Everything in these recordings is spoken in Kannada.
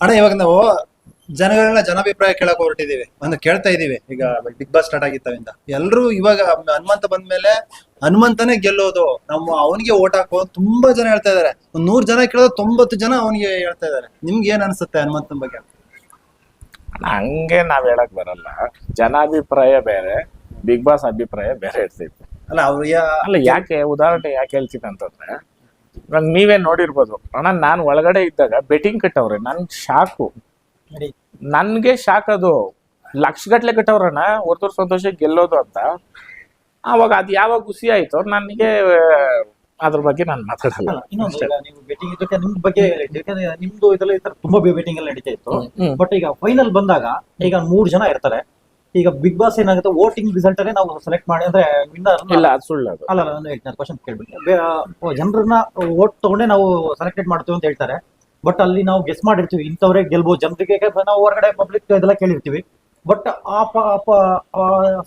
ಅಣ್ಣ ಇವಾಗ ನಾವು ಜನಗಳನ್ನ ಜನಾಭಿಪ್ರಾಯ ಕೇಳಕ್ ಹೊರಟಿದೀವಿ. ಒಂದು ಕೇಳ್ತಾ ಇದೀವಿ. ಈಗ ಬಿಗ್ ಬಾಸ್ ಸ್ಟಾರ್ಟ್ ಆಗಿತ್ತವಿಂದ ಎಲ್ರು ಇವಾಗ ಹನುಮಂತ ಬಂದ್ಮೇಲೆ ಹನುಮಂತನೇ ಗೆಲ್ಲೋದು. ನಮ್ಮ ಅವನಿಗೆ ಓಟ್ ಹಾಕೋ ತುಂಬಾ ಜನ ಹೇಳ್ತಾ ಇದಾರೆ. ಒಂದ್ ನೂರ್ ಜನ ಕೇಳೋದು ತೊಂಬತ್ತು ಜನ ಅವನಿಗೆ ಹೇಳ್ತಾ ಇದಾರೆ. ನಿಮ್ಗೆ ಏನ್ ಅನ್ಸುತ್ತೆ ಹನುಮಂತನ ಬಗ್ಗೆ? ಹಂಗೆ ನಾವ್ ಹೇಳಕ್ ಬರಲ್ಲ. ಜನಾಭಿಪ್ರಾಯ ಬೇರೆ ಬಿಗ್ ಬಾಸ್ ಅಭಿಪ್ರಾಯ ಬೇರೆ ಇರ್ತೈತೆ. ಅಲ್ಲ ಅವ್ರಿಗೆ ಅಲ್ಲ ಯಾಕೆ? ಉದಾಹರಣೆ ಯಾಕೆ ಹೇಳ್ತೀನಿ ಅಂತಂದ್ರೆ ಇವಾಗ ನೀವೇ ನೋಡಿರ್ಬೋದು. ಅಣ್ಣ ನಾನು ಒಳಗಡೆ ಇದ್ದಾಗ ಬೆಟ್ಟಿಂಗ್ ಕಟ್ಟವ್ರೆ ನನ್ ಶಾಕು. ನನ್ಗೆ ಶಾಕ್ ಅದು. ಲಕ್ಷಗಟ್ಲೆ ಕಟ್ಟವ್ರಣ್ಣ ಹೊರತೂರ್ ಸಂತೋಷ ಗೆಲ್ಲೋದು ಅಂತ. ಅವಾಗ ಅದ್ ಯಾವಾಗ ಖುಷಿ ಆಯ್ತು ನನಗೆ ಅದ್ರ ಬಗ್ಗೆ ನಾನು ಮಾತಾಡಲ್ಲ. ಅಲ್ಲ ಇನ್ನೊಂದು ಈಗ ನೀವು ಬೆಟ್ಟಿಂಗ್ ಇದಕ್ಕೆ ನಿಮ್ ಬಗ್ಗೆ ಯಾಕಂದ್ರೆ ನಿಮ್ದು ಇದೆಲ್ಲ ಈ ತರ ತುಂಬಾ ಬೆಟ್ಟಿಂಗ್ ಎಲ್ಲ ನಡೀತಾ ಇತ್ತು. ಬಟ್ ಈಗ ಫೈನಲ್ ಬಂದಾಗ ಈಗ ಮೂರ್ ಜನ ಇರ್ತಾರೆ. ಈಗ ಬಿಗ್ ಬಾಸ್ ಏನಾಗುತ್ತೆ? ವೋಟಿಂಗ್ ರಿಸಲ್ಟ್ ಅಲ್ಲೇ ನಾವು ಸೆಲೆಕ್ಟ್ ಮಾಡಿ ಅಂದ್ರೆ ವಿನ್ನರ್ ಇಲ್ಲ ಅದು ಸುಳ್ಳು ಅದು ಅಲ್ಲ ನಾನು ಹೇಳ್ತೀನಿ ಕ್ವಶನ್ ಕೇಳ್ಬಿಟ್ಟು ಜನರನ್ನ ವೋಟ್ ತಗೊಂಡೆ ನಾವು ಸೆಲೆಕ್ಟೆಡ್ ಮಾಡ್ತೀವಿ ಅಂತ ಹೇಳ್ತಾರೆ. ಬಟ್ ಅಲ್ಲಿ ನಾವು ಗೆಸ್ ಮಾಡಿರ್ತೀವಿ. ಇಂಥವ್ರೇ ಗೆಲ್ಬಹುದು ಜನರಿಗೆ ನಾವು ಹೊರಗಡೆ ಪಬ್ಲಿಕ್ ಇದೆಲ್ಲ ಕೇಳಿರ್ತೀವಿ. ಬಟ್ ಆ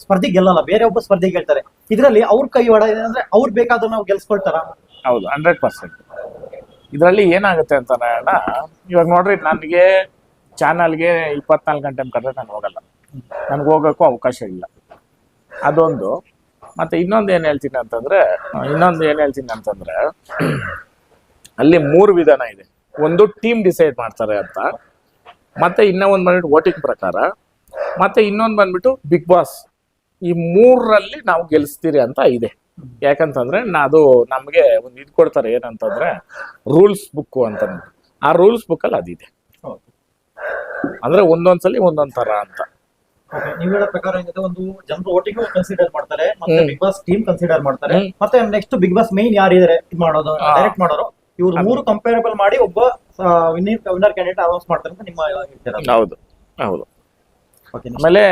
ಸ್ಪರ್ಧಿ ಗೆಲ್ಲಲ್ಲ. ಬೇರೆ ಒಬ್ಬ ಸ್ಪರ್ಧಿ ಗೆಲ್ತಾರೆ ಇದರಲ್ಲಿ ಅವ್ರ ಕೈ ಒಡ ಅಂದ್ರೆ ಅವ್ರು ಬೇಕಾದ್ರೂ ನಾವು ಗೆಲ್ಸ್ಕೊಳ್ತಾರ? ಹೌದು ಹಂಡ್ರೆಡ್ ಪರ್ಸೆಂಟ್ ಇದರಲ್ಲಿ ಏನಾಗುತ್ತೆ ಅಂತ ಇವಾಗ ನೋಡ್ರಿ ನನಗೆ ಚಾನಲ್ಗೆ ಇಪ್ಪತ್ನಾಲ್ಕು ಗಂಟೆ ಕರೆದ್ರೆ ನಾನು ಹೋಗಲ್ಲ. ನನ್ಗೆ ಹೋಗೋಕ್ಕೂ ಅವಕಾಶ ಇಲ್ಲ. ಅದೊಂದು. ಮತ್ತೆ ಇನ್ನೊಂದು ಏನು ಹೇಳ್ತೀನಿ ಅಂತಂದ್ರೆ ಇನ್ನೊಂದು ಏನು ಹೇಳ್ತೀನಿ ಅಂತಂದ್ರೆ ಅಲ್ಲಿ ಮೂರು ವಿಧಾನ ಇದೆ. ಒಂದು ಟೀಮ್ ಡಿಸೈಡ್ ಮಾಡ್ತಾರೆ ಅಂತ ಮತ್ತೆ ಇನ್ನೂ ಒಂದು ಬಂದ್ಬಿಟ್ಟು ವೋಟಿಂಗ್ ಪ್ರಕಾರ ಮತ್ತೆ ಇನ್ನೊಂದು ಬಂದ್ಬಿಟ್ಟು ಬಿಗ್ ಬಾಸ್. ಈ ಮೂರರಲ್ಲಿ ನಾವು ಗೆಲ್ಲಿಸ್ತೀರಿ ಅಂತ ಇದೆ. ಯಾಕಂತಂದ್ರೆ ನಾ ಅದು ನಮಗೆ ಒಂದು ಇದು ಕೊಡ್ತಾರೆ ಏನಂತಂದ್ರೆ ರೂಲ್ಸ್ ಬುಕ್ ಅಂತ ಆ ರೂಲ್ಸ್ ಬುಕ್ ಅಲ್ಲಿ ಅದಿದೆ ಅಂದ್ರೆ ಒಂದೊಂದ್ಸಲಿ ಒಂದೊಂದ್ ತರ ಅಂತ. ನೀವ್ ಹೇಳೋ ಪ್ರಕಾರ ಏನಿದೆ ಒಂದು ಜನರು ಒಟ್ಟಿಗೆ ಕನ್ಸಿಡರ್ ಮಾಡ್ತಾರೆ ಮತ್ತೆ ಬಿಗ್ ಬಾಸ್ ಟೀಮ್ ಕನ್ಸಿಡರ್ ಮಾಡ್ತಾರೆ. ಮತ್ತೆ ನೆಕ್ಸ್ಟ್ ಬಿಗ್ ಬಾಸ್ ಮೈನ್ ಯಾರಿದ್ದಾರೆ ಇದು ಮಾಡೋದು. ಡೈರೆಕ್ಟ್ ಮಾಡೋರು ಇವ್ರು. ಮೂರು ಕಂಪೇರಬಲ್ ಮಾಡಿ ಒಬ್ಬ ವಿನ್ನರ್ ವಿನ್ನರ್ ಕ್ಯಾಂಡಿಡೇಟ್ ಅನೌನ್ಸ್ ಮಾಡ್ತಾರೆ ಅಂತ ನಿಮ್ಮ ಹೇಳ್ತೀರಾ? ಹೌದು ಹೌದು. ಆಮೇಲೆ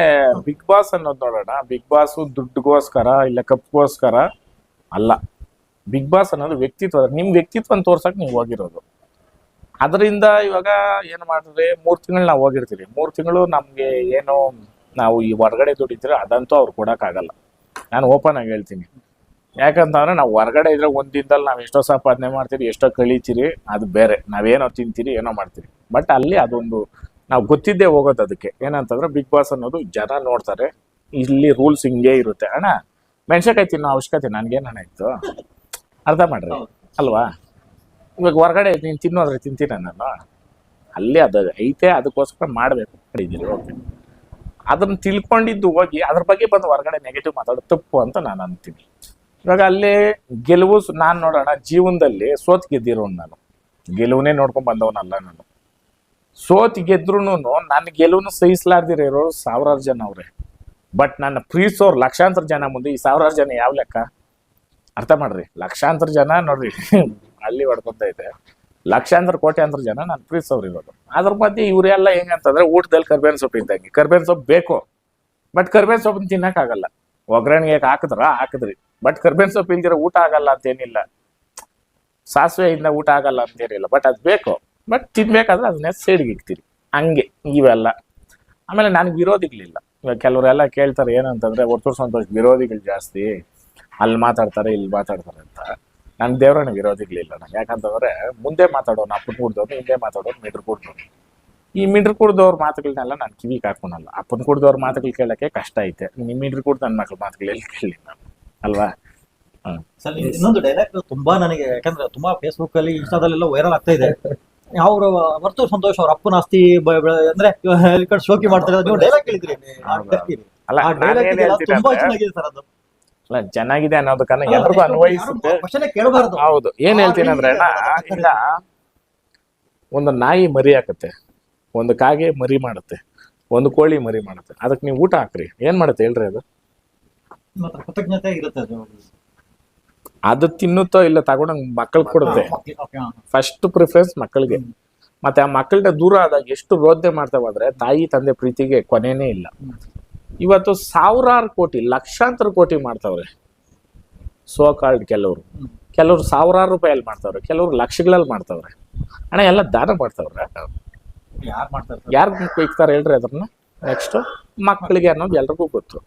ಬಿಗ್ ಬಾಸ್ ಅನ್ನೋದು ನೋಡೋಣ. ಬಿಗ್ ಬಾಸ್ ದುಡ್ಡುಗೋಸ್ಕರ ಇಲ್ಲ ಕಪ್ಗೋಸ್ಕರ ಅಲ್ಲ. ಬಿಗ್ ಬಾಸ್ ಅನ್ನೋದು ವ್ಯಕ್ತಿತ್ವ ನಿಮ್ ವ್ಯಕ್ತಿತ್ವ ತೋರ್ಸಕ್ ನೀವು ಹೋಗಿರೋದು. ಅದರಿಂದ ಇವಾಗ ಏನು ಮಾಡಿದ್ರೆ ಮೂರ್ ತಿಂಗಳು ನಾವು ಹೋಗಿರ್ತೀವಿ. ಮೂರ್ ತಿಂಗಳು ನಮ್ಗೆ ಏನು ನಾವು ಈ ಹೊರಗಡೆ ದುಡಿದ್ರೆ ಅದಂತೂ ಅವ್ರು ಕೊಡೋಕ್ಕಾಗಲ್ಲ. ನಾನು ಓಪನ್ ಆಗಿ ಹೇಳ್ತೀನಿ. ಯಾಕಂತಂದ್ರೆ ನಾವು ಹೊರಗಡೆ ಇದ್ರೆ ಒಂದ್ ದಿನದಲ್ಲಿ ನಾವು ಎಷ್ಟೋ ಸಂಪಾದನೆ ಮಾಡ್ತೀರಿ, ಎಷ್ಟೋ ಕಳೀತೀರಿ, ಅದು ಬೇರೆ. ನಾವೇನೋ ತಿಂತೀರಿ, ಏನೋ ಮಾಡ್ತೀರಿ. ಬಟ್ ಅಲ್ಲಿ ಅದೊಂದು ನಾವು ಗೊತ್ತಿದ್ದೇ ಹೋಗೋದು ಅದಕ್ಕೆ. ಏನಂತಂದ್ರೆ ಬಿಗ್ ಬಾಸ್ ಅನ್ನೋದು ಜನ ನೋಡ್ತಾರೆ. ಇಲ್ಲಿ ರೂಲ್ಸ್ ಹಿಂಗೆ ಇರುತ್ತೆ. ಅಣ್ಣ, ಮೆಣಸಿನಕಾಯಿ ತಿನ್ನೋ ಅವಶ್ಯಕತೆ ನನ್ಗೇನ ಇತ್ತು? ಅರ್ಥ ಮಾಡ್ರಿ. ಅಲ್ವಾ? ಇವಾಗ ಹೊರಗಡೆ ನೀನು ತಿನ್ನೋದ್ರೆ ತಿಂತೀನಿ ನಾನು ಅಲ್ಲೇ ಅದು ಐತೆ, ಅದಕ್ಕೋಸ್ಕರ ಮಾಡಬೇಕು. ಮಾಡಿದ್ದೀರಿ, ಓಕೆ. ಅದನ್ನ ತಿಳ್ಕೊಂಡಿದ್ದು ಹೋಗಿ ಅದ್ರ ಬಗ್ಗೆ ಬಂದು ಹೊರಗಡೆ ನೆಗೆಟಿವ್ ಮಾತಾಡೋದು ತಪ್ಪು ಅಂತ ನಾನು ಅಂತೀನಿ. ಇವಾಗ ಅಲ್ಲೇ ಗೆಲುವು ನಾನು ನೋಡೋಣ, ಜೀವನದಲ್ಲಿ ಸೋತ್ ಗೆದ್ದಿರೋನು ನಾನು. ಗೆಲುವನ್ನೇ ನೋಡ್ಕೊಂಡ್ ಬಂದವನಲ್ಲ ನಾನು. ಸೋತ್ ಗೆದ್ರು ನನ್ನ ಗೆಲುವನ್ನು ಸಹಿಸಲಾರ್ದಿರೋ ಸಾವಿರಾರು ಜನ ಅವರೇ. ಬಟ್ ನನ್ನ ಪ್ರೀತಿಸೋರು ಲಕ್ಷಾಂತರ ಜನ ಮುಂದೆ ಈ ಸಾವಿರಾರು ಜನ ಯಾವ ಲೆಕ್ಕ? ಅರ್ಥ ಮಾಡ್ರಿ, ಲಕ್ಷಾಂತರ ಜನ ನೋಡ್ರಿ, ಅಲ್ಲಿ ಹೊಡ್ಕೊಂತ ಇದೆ. ಲಕ್ಷಾಂತರ, ಕೋಟ್ಯಾಂತರ ಜನ ನಾನು ಪ್ರೀತಿಸೋರು ಇರೋದು ಅದ್ರ ಮಧ್ಯೆ ಇವರೆಲ್ಲ ಹೆಂಗಂತಂದ್ರೆ ಊಟದಲ್ಲಿ ಕರ್ಬೇವಿನ ಸೊಪ್ಪು ಇದ್ದಂಗೆ ಕರ್ಬೇವಿನ ಸೊಪ್ಪು ಬೇಕು ಬಟ್ ಕರ್ಬೇವಿನ ಸೊಪ್ಪನ್ನ ತಿನ್ನಕ್ಕಾಗಲ್ಲ ಒಗ್ಗರಣೆಗೆ ಹಾಕಿದ್ರ, ಹಾಕಿದ್ರಿ ಬಟ್ ಕರ್ಬೇವಿನ ಸೊಪ್ಪು ಇಲ್ದಿರ ಊಟ ಆಗಲ್ಲ ಅಂತೇನಿಲ್ಲ. ಸಾಸಿವೆಯಿಂದ ಊಟ ಆಗಲ್ಲ ಅಂತೇನಿಲ್ಲ ಬಟ್ ಅದು ಬೇಕು. ಬಟ್ ತಿನ್ಬೇಕಾದ್ರೆ ಅದನ್ನೇ ಸೈಡ್ಗೆ ಇಕ್ತೀರಿ ಹಂಗೆ, ಇವೆಲ್ಲ. ಆಮೇಲೆ ನನಗೆ ವಿರೋಧಿಗಳಿಲ್ಲ ಇವಾಗ ಕೆಲವರೆಲ್ಲ ಕೇಳ್ತಾರೆ ಏನಂತಂದ್ರೆ ಒರ್ತೂರು ಸಂತೋಷ, ವಿರೋಧಿಗಳು ಜಾಸ್ತಿ. ಅಲ್ಲಿ ಮಾತಾಡ್ತಾರೆ, ಇಲ್ಲಿ ಮಾತಾಡ್ತಾರೆ ಅಂತ. ನನ್ನ ದೇವ್ರನ್ನ ವಿರೋಧಿಗಳಿಲ್ಲ ನಂಗೆ. ಯಾಕಂತಂದ್ರೆ ಮುಂದೆ ಮಾತಾಡೋನು ಅಪ್ಪನ ಕುಡ್ದವ್ರು ಹಿಂದೆ ಮಾತಾಡೋನು ಮೀಟ್ರ್ ಕುಡ್ದವ್ರು. ಈ ಮೀಟ್ರ್ ಕುಡ್ದವ್ರ ಮಾತುಗಳನ್ನೆಲ್ಲ ನಾನು ಕಿವಿಗೆ ಹಾಕೊಳಲ್ಲ ಅಪ್ಪನ ಕುಡ್ದವ್ರ ಮಾತುಗಳು ಕೇಳಕ್ಕೆ ಕಷ್ಟ ಐತೆ. ನಿಮ್ಮ ಮೀಟ್ರ್ ಕುಡ್ದು ನನ್ನ ಮಕ್ಳ ಮಾತುಗಳೆಲ್ಲ ಕೇಳಿ ನಾನು. ಅಲ್ವಾ? ಸರ್ ಇನ್ನೊಂದು ಡೈರೆಕ್ಟ್ ತುಂಬಾ ನನಗೆ ಯಾಕಂದ್ರೆ ತುಂಬಾ ಫೇಸ್ಬುಕ್ ಅಲ್ಲಿ ಇನ್ಸ್ಟಾದಲ್ಲೆಲ್ಲ ವೈರಲ್ ಆಗ್ತಾ ಇದೆ. ಅವ್ರ ಮರ್ತು ಸಂತೋಷ್ ಅವ್ರ ಅಪ್ಪನ ಆಸ್ತಿ ಅಂದ್ರೆ ಶೋಕಿ ಮಾಡ್ತಾರೆ ನೀವು ಡೈಲಾಗ್ ಹೇಳಿದ್ರಿ ಅಲ್ಲ ನಾನು ತುಂಬಾ ಚೆನ್ನಾಗಿದೆ ಸರ್ ಅದು. ಅಲ್ಲ ಚೆನ್ನಾಗಿದೆ ಅನ್ನೋದಕ್ಕನ್ನ ಎಲ್ರಿಗೂ ಅನ್ವಯಿಸುತ್ತೆ. ಕೇಳಬಾರ್ದು. ಹೌದು ಏನ್ ಹೇಳ್ತೀನಿ ಅಂದ್ರೆ ಈಗ ಒಂದು ನಾಯಿ ಮರಿ ಹಾಕತ್ತೆ ಒಂದು ಕಾಗೆ ಮರಿ ಮಾಡುತ್ತೆ ಒಂದು ಕೋಳಿ ಮರಿ ಮಾಡುತ್ತೆ ಅದಕ್ಕೆ ನೀವು ಊಟ ಹಾಕ್ರಿ. ಏನ್ ಮಾಡುತ್ತೆ ಹೇಳ್ರಿ ಅದು. ಮಾತ್ರ ಕೃತಜ್ಞತೆ ಇರುತ್ತೆ ಅದು. ತಿನ್ನುತ್ತೋ ಇಲ್ಲ ತಗೊಂಡಂಗ್ ಮಕ್ಕಳಿಗೆ ಕೊಡುತ್ತೆ. ಫಸ್ಟ್ ಪ್ರಿಫರೆನ್ಸ್ ಮಕ್ಕಳಿಗೆ. ಮತ್ತೆ ಆ ಮಕ್ಕಳಿಂದ ದೂರ ಆದಾಗ ಎಷ್ಟು ರೋಧನೆ ಮಾಡ್ತಾವಾದ್ರೆ ತಾಯಿ ತಂದೆ ಪ್ರೀತಿಗೆ ಕೊನೆನೇ ಇಲ್ಲ. ಇವತ್ತು ಸಾವಿರಾರು ಕೋಟಿ ಲಕ್ಷಾಂತರ ಕೋಟಿ ಮಾಡ್ತಾವ್ರೆ. ಸೋ ಕಾಲ್ಡ್ ಕೆಲವರು. ಕೆಲವರು ಸಾವಿರಾರು ರೂಪಾಯಲ್ಲಿ ಮಾಡ್ತಾವ್ರೆ ಕೆಲವರು ಲಕ್ಷಗಳಲ್ಲಿ ಮಾಡ್ತಾವ್ರೆ. ಹಣ ಎಲ್ಲ ದಾನ ಮಾಡ್ತಾವ್ರೆ. ಯಾರು ಮಾಡ್ತಾರೆ? ಯಾರು ಇಕ್ತಾರೆ ಹೇಳ್ರಿ ಅದನ್ನ ನೆಕ್ಸ್ಟ್ ಮಕ್ಕಳಿಗೆ ಅನ್ನೋದು ಎಲ್ರಿಗೂ ಗೊತ್ತು.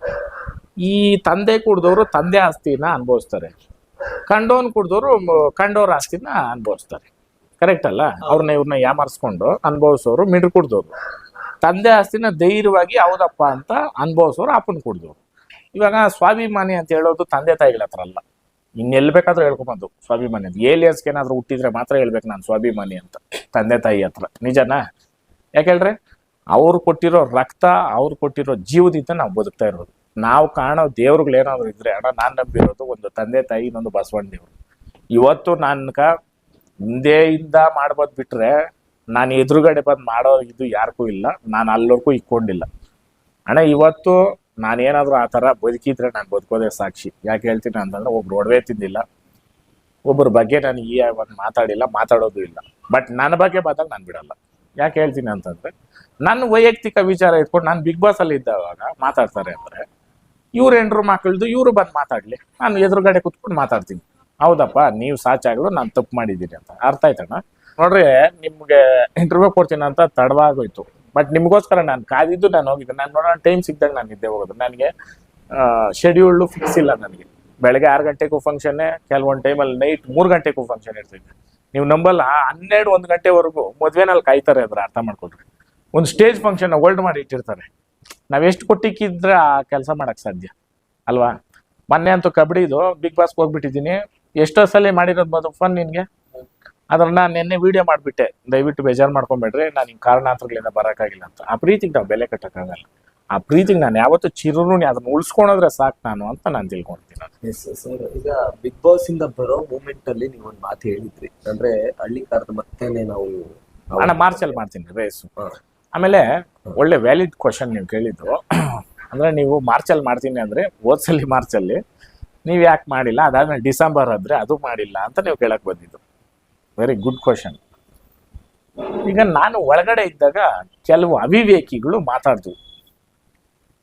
ಈ ತಂದೆ ಕುಡ್ದವರು ತಂದೆ ಆಸ್ತಿನ ಅನುಭವಿಸ್ತಾರೆ. ಕಂಡೋನ್ ಕುಡ್ದವರು ಕಂಡೋರ ಆಸ್ತಿನ ಅನುಭವಿಸ್ತಾರೆ. ಕರೆಕ್ಟ್ ಅಲ್ಲ? ಅವ್ರನ್ನ ಇವ್ರನ್ನ ಯಾಮಾರಿಸ್ಕೊಂಡು ಅನುಭವಿಸೋರು ಮಿಡ್ರು ಕುಡ್ದವ್ರು. ತಂದೆ ಆಸ್ತಿನ ಧೈರ್ಯವಾಗಿ ಹೌದಪ್ಪ ಅಂತ ಅನುಭವಿಸೋರು ಅಪ್ಪನ ಕುಡ್ದವ್ರು ಇವಾಗ ಸ್ವಾಭಿಮಾನಿ ಅಂತ ಹೇಳೋದು ತಂದೆ ತಾಯಿಗಳ ಹತ್ರ ಅಲ್ಲ. ಇನ್ನೆಲ್ಲಿ ಬೇಕಾದ್ರೂ ಹೇಳ್ಕೊಂಬಂದು ಸ್ವಾಭಿಮಾನಿ ಅಂತ. ಏಲಿಯನ್ಸ್ಗೆ ಏನಾದ್ರು ಹುಟ್ಟಿದ್ರೆ ಮಾತ್ರ ಹೇಳ್ಬೇಕು ನಾನು ಸ್ವಾಭಿಮಾನಿ ಅಂತ ತಂದೆ ತಾಯಿ ಹತ್ರ. ನಿಜನಾ? ಯಾಕೆ ಹೇಳ್ರಿ? ಅವ್ರು ಕೊಟ್ಟಿರೋ ರಕ್ತ, ಅವ್ರು ಕೊಟ್ಟಿರೋ ಜೀವದಿಂದ ನಾವು ಬದುಕ್ತಾ ಇರೋದು. ನಾವು ಕಾಣೋ ದೇವ್ರುಗಳೇನಾದ್ರು ಇದ್ರೆ, ಅಣ್ಣ ನಾನು ನಂಬಿರೋದು ಒಂದು ತಂದೆ ತಾಯಿ, ಇನ್ನೊಂದು ಬಸವಣ್ಣ ದೇವ್ರು. ಇವತ್ತು ನನ್ಕ ಹಿಂದೆಯಿಂದ ಮಾಡ್ಬೋದು ಬಿಟ್ರೆ ನಾನು ಎದುರುಗಡೆ ಬಂದು ಮಾಡೋ ಇದು ಯಾರಿಗೂ ಇಲ್ಲ. ನಾನು ಅಲ್ಲೋರ್ಗೂ ಇಕ್ಕೊಂಡಿಲ್ಲ ಅಣ್ಣ, ಇವತ್ತು ನಾನೇನಾದರೂ ಆ ಥರ ಬದುಕಿದ್ರೆ ನಾನು ಬದುಕೋದೇ ಸಾಕ್ಷಿ. ಯಾಕೆ ಹೇಳ್ತೀನಿ ಅಂತಂದ್ರೆ ಒಬ್ರು ಒಡವೆ ತಿಂದಿಲ್ಲ. ಒಬ್ಬರ ಬಗ್ಗೆ ನಾನು ಈ ಒಂದು ಮಾತಾಡಿಲ್ಲ, ಮಾತಾಡೋದು ಇಲ್ಲ. ಬಟ್ ನನ್ನ ಬಗ್ಗೆ ಬಂದಾಗ ನಾನು ಬಿಡಲ್ಲ. ಯಾಕೆ ಹೇಳ್ತೀನಿ ಅಂತಂದ್ರೆ, ನನ್ನ ವೈಯಕ್ತಿಕ ವಿಚಾರ ಇಟ್ಕೊಂಡು ನಾನು ಬಿಗ್ ಬಾಸಲ್ಲಿ ಅಲ್ಲಿ ಇದ್ದವಾಗ ಮಾತಾಡ್ತಾರೆ ಅಂದರೆ, ಇವ್ರು ಹೆಂಡ್ರು ಮಕ್ಕಳದು ಇವರು ಬಂದು ಮಾತಾಡಲಿ. ನಾನು ಎದುರುಗಡೆ ಕುತ್ಕೊಂಡು ಮಾತಾಡ್ತೀನಿ. ಹೌದಪ್ಪ, ನೀವು ಸಾಚಾಗಲು ನಾನು ತಪ್ಪು ಮಾಡಿದ್ದೀನಿ ಅಂತ. ಅರ್ಥ ಆಯ್ತಣ್ಣ? ನೋಡ್ರಿ, ನಿಮ್ಗೆ ಇಂಟರ್ವ್ಯೂ ಕೊಡ್ತೀನಿ ಅಂತ ತಡವಾಗೋಯ್ತು. ಬಟ್ ನಿಮಗೋಸ್ಕರ ನಾನು ಕಾದಿದ್ದು ನಾನು ಹೋಗಿದ್ದೆ. ನಾನು ನೋಡೋಣ ಟೈಮ್ ಸಿಕ್ಕಿದಾಗ ನಾನು ನಿದ್ದೆ ಹೋಗೋದು. ನನಗೆ ಶೆಡ್ಯೂಲ್ಡು ಫಿಕ್ಸ್ ಇಲ್ಲ ನನಗೆ. ಬೆಳಗ್ಗೆ ಆರು ಗಂಟೆಗೂ ಫಂಕ್ಷನ್ನೇ ಕೆಲವೊಂದು ಟೈಮಲ್ಲಿ ನೈಟ್ ಮೂರು ಗಂಟೆಗೂ ಫಂಕ್ಷನ್ ಇರ್ತೈತೆ. ನೀವು ನಂಬಲ್ಲ ಹನ್ನೆರಡು, ಒಂದು ಗಂಟೆವರೆಗೂ ಮದುವೆನಲ್ಲಿ ಕಾಯ್ತಾರೆ ಅದ್ರ ಅರ್ಥ ಮಾಡ್ಕೊಡ್ರಿ ಒಂದು ಸ್ಟೇಜ್ ಫಂಕ್ಷನ್ ಹೋಲ್ಡ್ ಮಾಡಿ ಇಟ್ಟಿರ್ತಾರೆ. ನಾವು ಎಷ್ಟು ಕೊಟ್ಟಿಕ್ಕಿದ್ರೆ ಆ ಕೆಲಸ ಮಾಡೋಕ್ಕೆ ಸಾಧ್ಯ? ಅಲ್ವಾ? ಮೊನ್ನೆ ಅಂತೂ ಕಬಡ್ಡಿದು ಬಿಗ್ ಬಾಸ್ ಹೋಗ್ಬಿಟ್ಟಿದ್ದೀನಿ. ಎಷ್ಟೋ ಸಲ ಮಾಡಿರೋದು ಮೊದಲು ಫನ್ ನಿನ್ಗೆ? ಅದ್ರ ನಾನು ನಿನ್ನೆ ವಿಡಿಯೋ ಮಾಡಿಬಿಟ್ಟೆ. ದಯವಿಟ್ಟು ಬೇಜಾರು ಮಾಡ್ಕೊಂಬೇಡ್ರಿ ನಾನು ಹಿಂಗೆ ಕಾರಣಾಂತರಗಳಿಂದ ಬರೋಕ್ಕಾಗಿಲ್ಲ ಅಂತ. ಆ ಪ್ರೀತಿಗೆ ನಾವು ಬೆಲೆ ಕಟ್ಟೋಕ್ಕಾಗಲ್ಲ. ಆ ಪ್ರೀತಿಗೆ ನಾನು ಯಾವತ್ತೂ ಚಿರುರುಣಿ ಅದನ್ನ ಉಳಿಸ್ಕೊಳೋದ್ರೆ ಸಾಕು ನಾನು ಅಂತ ನಾನು ತಿಳ್ಕೊಳ್ತೀನಿ ಎಸ್ ಸರ್ ಈಗ ಬಿಗ್ ಬಾಸ್ ಇಂದ ಬರೋ ಮೂಮೆಂಟ್ ಅಲ್ಲಿ ನೀವು ಒಂದು ಮಾತು ಹೇಳಿದ್ರಿ. ಅಂದ್ರೆ ಹಳ್ಳಿ ಕಾರದ ಮತ್ತೆ ನಾವು ಅಣ್ಣ ಮಾರ್ಚಲ್ಲಿ ಮಾಡ್ತೀನಿ ರೇಸು ಆಮೇಲೆ ಒಳ್ಳೆ ವ್ಯಾಲಿಡ್ ಕ್ವಶನ್ ನೀವು ಕೇಳಿದ್ರು ಅಂದ್ರೆ ನೀವು ಮಾರ್ಚಲ್ಲಿ ಮಾಡ್ತೀನಿ ಅಂದ್ರೆ ಓದ್ಸಲ್ಲಿ ಮಾರ್ಚಲ್ಲಿ ನೀವು ಯಾಕೆ ಮಾಡಿಲ್ಲ? ಅದಾದ್ಮೇಲೆ ಡಿಸೆಂಬರ್ ಆದ್ರೆ ಅದು ಮಾಡಿಲ್ಲ ಅಂತ ನೀವು ಕೇಳಕ್ ಬಂದಿದ್ದು. ವೆರಿ ಗುಡ್ ಕ್ವಶನ್ ಈಗ ನಾನು ಒಳಗಡೆ ಇದ್ದಾಗ ಕೆಲವು ಅವಿವೇಕಿಗಳು ಮಾತಾಡ್ದು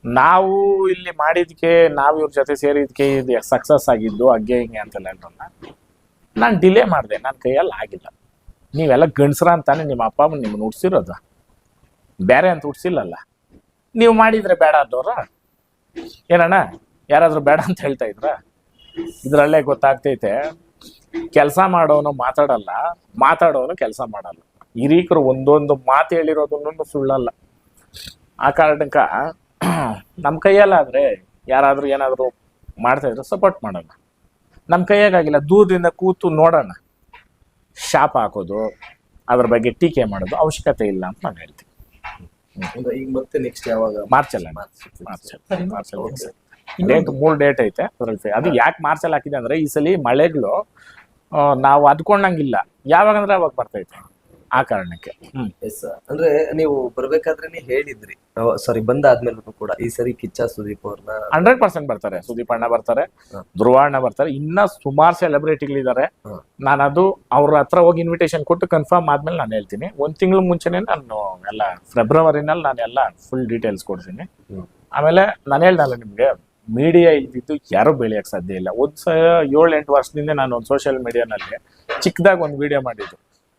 ನಾವು ಇಲ್ಲಿ ಮಾಡಿದ್ಕೆ, ನಾವು ಇವ್ರ ಜೊತೆ ಸೇರಿದ್ಕೆ ಇದು ಸಕ್ಸಸ್ ಆಗಿದ್ದು, ಹಂಗೆ ಹಿಂಗೆ ಅಂತೆಲ್ಲ ಹೇಳ್ರಲ್ಲ ನಾನು ಡಿಲೇ ಮಾಡಿದೆ ನನ್ನ ಕೈಯಲ್ಲಿ ಆಗಿಲ್ಲ. ನೀವೆಲ್ಲ ಗಣಸ್ರ ಅಂತಾನೆ ನಿಮ್ಮ ಅಪ್ಪ ಅಮ್ಮ ನಿಮ್ಮನ್ನು ಹುಡ್ಸಿರೋದು ಬೇರೆ ಅಂತ ಹುಡ್ಸಿಲ್ಲಲ್ಲ ನೀವು ಮಾಡಿದ್ರೆ ಬೇಡ ಅಂದವ್ರ? ಏನಣ್ಣ, ಯಾರಾದರೂ ಬೇಡ ಅಂತ ಹೇಳ್ತಾ ಇದ್ರ? ಇದರಲ್ಲೇ ಗೊತ್ತಾಗ್ತೈತೆ. ಕೆಲಸ ಮಾಡೋನು ಮಾತಾಡಲ್ಲ ಮಾತಾಡೋನು ಕೆಲಸ ಮಾಡಲ್ಲ. ಹಿರೀಕರು ಒಂದೊಂದು ಮಾತು ಹೇಳಿರೋದನ್ನು ಸುಳ್ಳಲ್ಲ. ಆ ಕಾರಣಕ್ಕ ನಮ್ಮ ಕೈಯಲ್ಲಾದ್ರೆ ಯಾರಾದ್ರೂ ಏನಾದರೂ ಮಾಡ್ತಾ ಇದ್ರೆ ಸಪೋರ್ಟ್ ಮಾಡೋಣ. ನಮ್ಮ ಕೈಯಾಗಿಲ್ಲ ದೂರದಿಂದ ಕೂತು ನೋಡೋಣ. ಶಾಪ ಹಾಕೋದು ಅದ್ರ ಬಗ್ಗೆ ಟೀಕೆ ಮಾಡೋದು ಅವಶ್ಯಕತೆ ಇಲ್ಲ ಅಂತ ನಾನು ಹೇಳ್ತೀನಿ. ಈಗ ಮತ್ತೆ ನೆಕ್ಸ್ಟ್ ಯಾವಾಗ? ಮಾರ್ಚ್ ಚೆಲ್ಲಣ ಮಾರ್ಚಲ್ಲಿ ಡೇಟ್ ಮೂರು ಡೇಟ್ ಐತೆ ಅದ್ರಲ್ಲಿ ಅದು ಯಾಕೆ ಮಾರ್ಚಲ್ಲಿ ಹಾಕಿದೆ ಅಂದ್ರೆ ಈ ಸಲ ಮಳೆಗಳು ನಾವು ಅದ್ಕೊಂಡಂಗಿಲ್ಲ. ಯಾವಾಗ ಅಂದ್ರೆ ಅವಾಗ ಬರ್ತೈತೆ ಆ ಕಾರಣಕ್ಕೆ. ಎಸ್ ಅಂದ್ರೆ ನೀವು ಬರ್ಬೇಕಾದ್ರೆ ಹೇಳಿದ್ರಿ. ಸಾರಿ ಬಂದಾದ್ಮೇಲೂ ಕೂಡ ಈ ಸರಿ ಕಿಚ್ಚ ಸುದೀಪ್ ಅವ್ರನ್ನ ಹಂಡ್ರೆಡ್ ಪರ್ಸೆಂಟ್ ಬರ್ತಾರೆ. ಸುದೀಪ್ ಅಣ್ಣ ಬರ್ತಾರೆ. ಧ್ರುವ ಅಣ್ಣ ಬರ್ತಾರೆ. ಇನ್ನ ಸುಮಾರು ಸೆಲೆಬ್ರಿಟಿಗಳಿದ್ದಾರೆ. ನಾನು ಅದು ಅವ್ರ ಹತ್ರ ಹೋಗಿ ಇನ್ವಿಟೇಷನ್ ಕೊಟ್ಟು ಕನ್ಫರ್ಮ್ ಆದ್ಮೇಲೆ ನಾನು ಹೇಳ್ತೀನಿ. ಒಂದ್ ತಿಂಗಳು ಮುಂಚೆನೆ ನಾನು ಎಲ್ಲ ಫೆಬ್ರವರಿನಲ್ಲಿ ನಾನು ಎಲ್ಲ ಫುಲ್ ಡೀಟೇಲ್ಸ್ ಕೊಡ್ತೀನಿ ಆಮೇಲೆ ನಾನು ಹೇಳ್ದಲ್ಲ ನಿಮ್ಗೆ ಮೀಡಿಯಾ ಇಲ್ದಿದ್ದು ಯಾರೂ ಬೆಳೆಯಕ್ ಸಾಧ್ಯ ಇಲ್ಲ. ಒಂದು ಸ ಏಳು ಎಂಟು ವರ್ಷದಿಂದ ನಾನು ಒಂದು ಸೋಷಿಯಲ್ ಮೀಡಿಯಾನಲ್ಲಿ ಚಿಕ್ಕದಾಗಿ ಒಂದು ವಿಡಿಯೋ ಮಾಡಿದ್ದು.